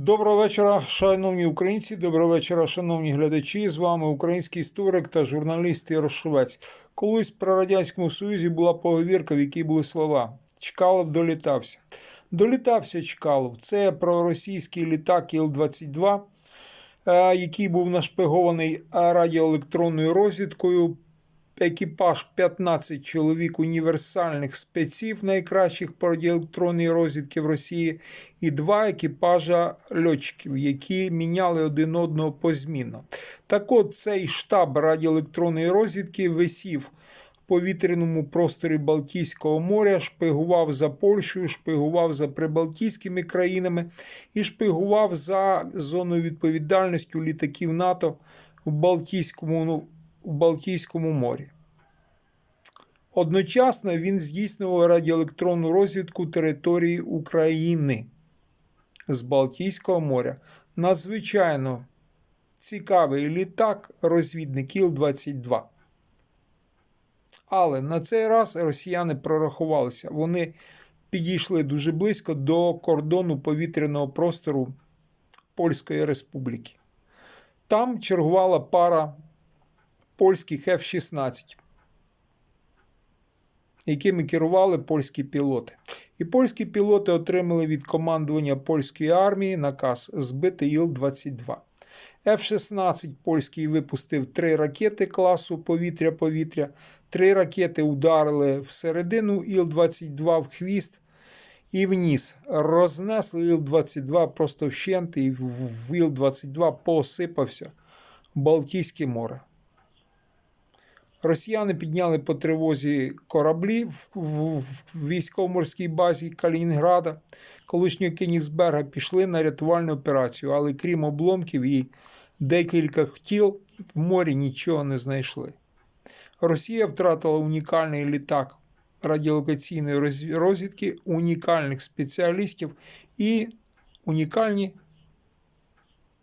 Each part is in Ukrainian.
Доброго вечора, шановні українці. Доброго вечора, шановні глядачі. З вами український історик та журналіст Ярошовець. Колись при Радянському Союзі була поговірка, в якій були слова. Чкалов долітався. Долітався Чкалов. Це проросійський літак Іл-22, е, який був нашпигований радіоелектронною розвідкою. Екіпаж 15 чоловік універсальних спеців, найкращих по радіоелектронній розвідки в Росії, і два екіпажа льотчиків, які міняли один одного позмінно. Так от цей штаб радіоелектронної розвідки висів повітряному просторі Балтійського моря, шпигував за Польщею, шпигував за прибалтійськими країнами і шпигував за зоною відповідальністю літаків НАТО в Балтійському в Балтійському морі. Одночасно він здійснював радіоелектронну розвідку території України з Балтійського моря. Надзвичайно цікавий літак, розвідник Іл-22. Але на цей раз росіяни прорахувалися. Вони підійшли дуже близько до кордону повітряного простору Польської Республіки. Там чергувала пара польських F-16, якими керували польські пілоти. І польські пілоти отримали від командування польської армії наказ збити Іл-22. F-16 польський випустив три ракети класу повітря-повітря. Три ракети ударили всередину Іл-22 в хвіст і вниз. Рознесли Іл-22 просто вщент, і в Іл-22 посипався Балтійське море. Росіяни підняли по тривозі кораблі в, в, в військово-морській базі Калінінграда, колишнього Кенігсберга пішли на рятувальну операцію, але крім обломків і декілька тіл в морі нічого не знайшли. Росія втратила унікальний літак радіолокаційної розвідки, унікальних спеціалістів і унікальні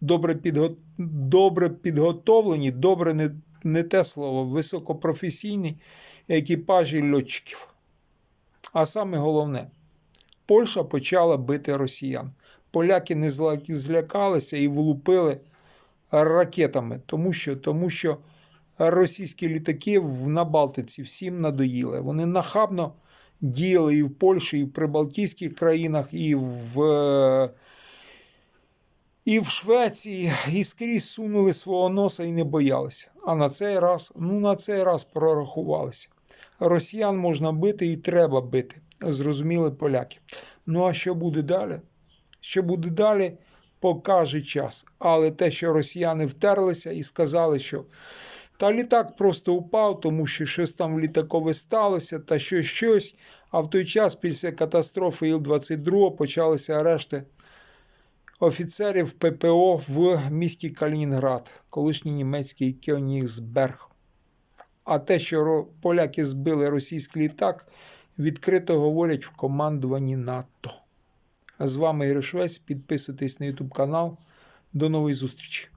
добре, підго... добре підготовлені, добре не те слово, високопрофесійні екіпажі льотчиків. А саме головне, Польща почала бити росіян. Поляки не злякалися і влупили ракетами, тому що, тому що російські літаки на Балтиці всім надоїли. Вони нахабно діяли і в Польщі, і в Прибалтійських країнах, і в і в Швеції і скрізь сунули свого носа і не боялися. А на цей раз, ну на цей раз прорахувалися. Росіян можна бити і треба бити. Зрозуміли поляки. Ну а що буде далі? Що буде далі, покаже час. Але те, що росіяни втерлися і сказали, що та літак просто упав, тому що щось там в літакові сталося, та що щось. А в той час після катастрофи Іл-22 почалися арешти офіцерів ППО в місті Калінінград, колишній німецький Кьонігсберг. А те, що поляки збили російський літак, відкрито говорять в командуванні НАТО. А з вами Ігор Швець. Підписуйтесь на YouTube канал. До нової зустрічі!